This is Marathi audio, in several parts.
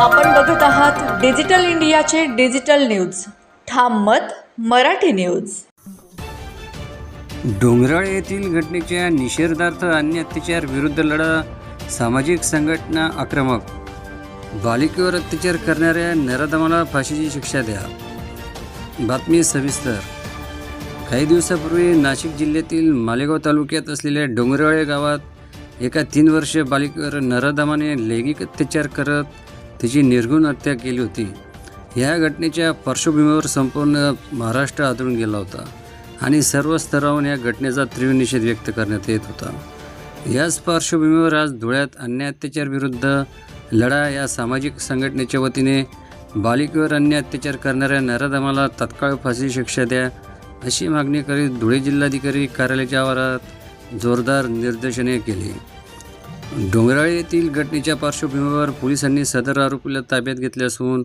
आपण बघत आहात डिजिटल इंडियाचे डिजिटल न्यूज. ठाम मत मराठी न्यूज. डोंगराळ येथील घटनेच्या निषेधार्थ अन्य अत्याचार विरुद्ध लढा सामाजिक संघटना आक्रमक. बालिकेवर अत्याचार करणाऱ्या नराधमाला फाशीची शिक्षा द्या. बातमी सविस्तर. काही दिवसापूर्वी नाशिक जिल्ह्यातील मालेगाव तालुक्यात असलेल्या डोंगराळे गावात एका तीन वर्षीय बालिकेवर नराधमाने लैंगिक अत्याचार करत तिची निर्गुण हत्या केली होती. या घटनेच्या पार्श्वभूमीवर संपूर्ण महाराष्ट्र आदळून गेला होता आणि सर्व स्तरावरून या घटनेचा तीव्र निषेध व्यक्त करण्यात येत होता. याच पार्श्वभूमीवर आज धुळ्यात अन्याय अत्याचारविरुद्ध लढा या सामाजिक संघटनेच्या वतीने बालिकेवर अन्याय अत्याचार करणाऱ्या नराधमाला तत्काळ फाशी शिक्षा द्या अशी मागणी करीत धुळे जिल्हाधिकारी कार्यालयाच्या आवारात जोरदार निर्देशने केली. डोंगराळे येथील घटनेच्या पार्श्वभूमीवर पोलिसांनी सदर आरोपीला ताब्यात घेतले असून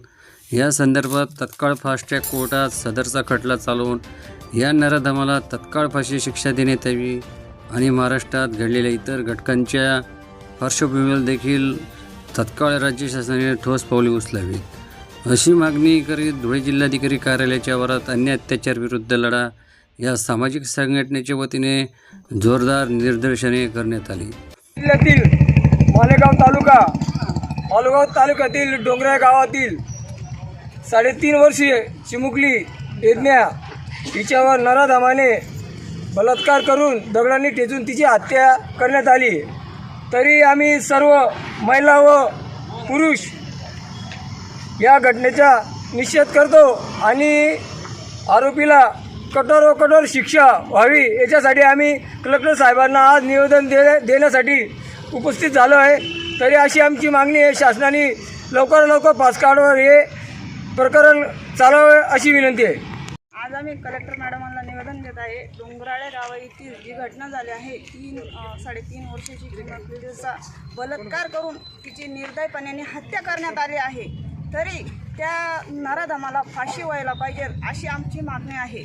या संदर्भात तत्काळ फास्ट ट्रॅक कोर्टात सदरचा खटला चालवून या नराधमाला तत्काळ फाशी शिक्षा देण्यात यावी आणि महाराष्ट्रात घडलेल्या इतर घटकांच्या पार्श्वभूमीवर देखील तत्काळ राज्य शासनाने ठोस पावले उचलावीत अशी मागणी करीत धुळे जिल्हाधिकारी कार्यालयाच्या आवारात अन्य अत्याचारविरुद्ध लढा या सामाजिक संघटनेच्या वतीने जोरदार निदर्शने करण्यात आली. जिल्ह्यातील मालेगाव तालुका मालेगाव तालुक्यातील डोंगरा गावातील साडेतीन वर्षीय चिमुकली यज्ञा हिच्यावर नराधामाने बलात्कार करून दगडांनी टेचून तिची हत्या करण्यात आली. तरी आम्ही सर्व महिला व पुरुष या घटनेचा निषेध करतो आणि आरोपीला कठोर व कठोर शिक्षा व्हावी याच्यासाठी आम्ही कलेक्टर साहेबांना आज निवेदन दे देण्यासाठी उपस्थित झालो आहे. तरी अशी आमची मागणी आहे शासनाने लवकर लवकर पासकार्डवर हे प्रकरण चालवावे अशी विनंती आहे. आज आम्ही कलेक्टर मॅडमांना निवेदन देत आहे डोंगराळे गावा येथील जी घटना झाली आहे तीन साडेतीन वर्षाची चिमुकलीचा बलात्कार करून तिची निर्दयपणाने हत्या करण्यात आली आहे. तरी त्या नराधमाला फाशी व्हायला पाहिजे अशी आमची मागणी आहे.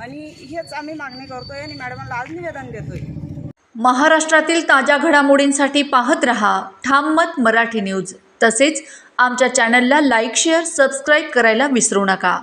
आणि हेच आम्ही मागणी करतोय आणि मॅडमांना आज निवेदन देतोय. महाराष्ट्रातील ताज्या घडामोडींसाठी पाहत रहा ठाम मत मराठी न्यूज. तसेच आमच्या चॅनलला लाईक शेअर सबस्क्राईब करायला विसरू नका.